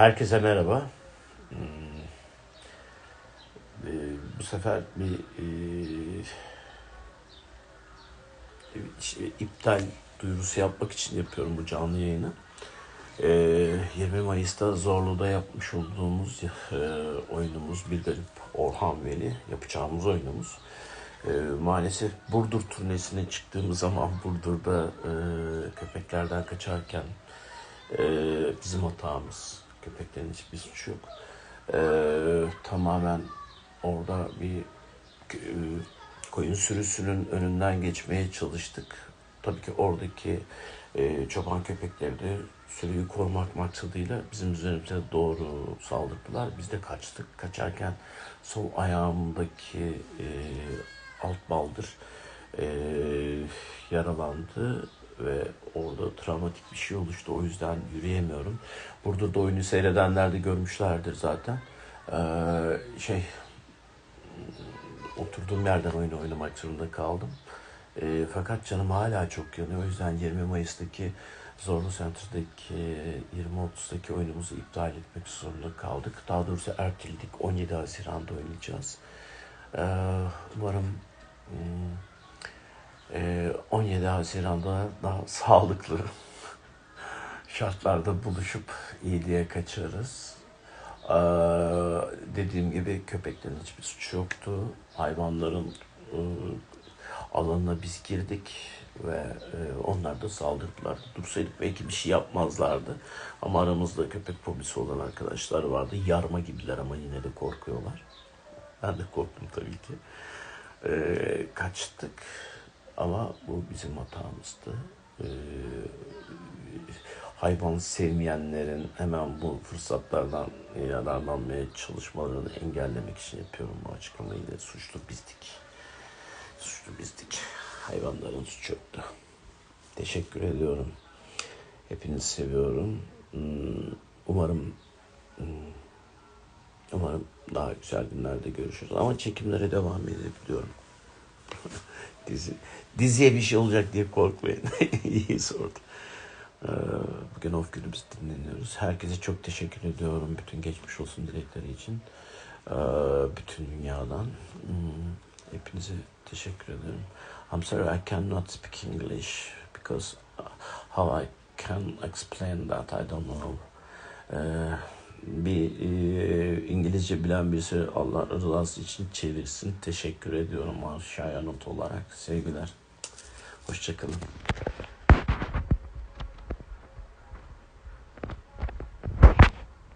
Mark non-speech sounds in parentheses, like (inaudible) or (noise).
Herkese merhaba. Hmm, e, bu sefer bir e, işte iptal duyurusu yapmak için yapıyorum bu canlı yayını. E, 20 Mayıs'ta Zorlu'da yapmış olduğumuz e, oyunumuz Bir Garip Orhan Veli yapacağımız oyunumuz. E, maalesef Burdur turnesine çıktığımız zaman Burdur'da e, köpeklerden kaçarken bizim hatamız. Köpeklerin hiçbir suçu yok. E, tamamen orada bir e, koyun sürüsünün önünden geçmeye çalıştık. Tabii ki oradaki e, çoban köpekleri de sürüyü korumak maksadıyla bizim üzerimize doğru saldırdılar. Biz de kaçtık. Kaçarken sol ayağımdaki e, alt baldır e, yaralandı ve orada travmatik bir şey oluştu. O yüzden yürüyemiyorum. Burada da oyunu seyredenler de görmüşlerdir zaten. Ee, şey oturduğum yerden oyunu oynamak zorunda kaldım. E, fakat canım hala çok yanıyor. O yüzden 20 Mayıs'taki Zorlu Center'daki 20.30'daki oyunumuzu iptal etmek zorunda kaldık. Daha doğrusu erteledik. 17 Haziran'da oynayacağız. E, umarım e, 17 Haziran'da daha sağlıklı (laughs) şartlarda buluşup iyiliğe kaçarız. Ee, dediğim gibi köpeklerin hiçbir suçu yoktu. Hayvanların e, alanına biz girdik ve e, onlar da saldırdılar. Dursaydık belki bir şey yapmazlardı. Ama aramızda köpek fobisi olan arkadaşlar vardı. Yarma gibiler ama yine de korkuyorlar. Ben de korktum tabii ki. Ee, kaçtık ama bu bizim hatamızdı. Ee, hayvan sevmeyenlerin hemen bu fırsatlardan yararlanmaya çalışmalarını engellemek için yapıyorum bu açıklamayı da suçlu bizdik. Suçlu bizdik. Hayvanların suçu yoktu. Teşekkür ediyorum. Hepinizi seviyorum. Hmm, Umarım hmm, umarım daha güzel günlerde görüşürüz. Ama çekimlere devam edebiliyorum. (laughs) Dizi, diziye bir şey olacak diye korkmayın. (laughs) İyi sordu. Ee, Bugün off günümüzü dinleniyoruz. Herkese çok teşekkür ediyorum. Bütün geçmiş olsun dilekleri için. Ee, Bütün dünyadan. Hmm, Hepinize teşekkür ederim. I'm sorry I cannot speak English because uh, how I can explain that I don't know. Ee, bir e, İngilizce bilen birisi Allah rızası için çevirsin. Teşekkür ediyorum aşağıya not olarak. Sevgiler. Hoşçakalın.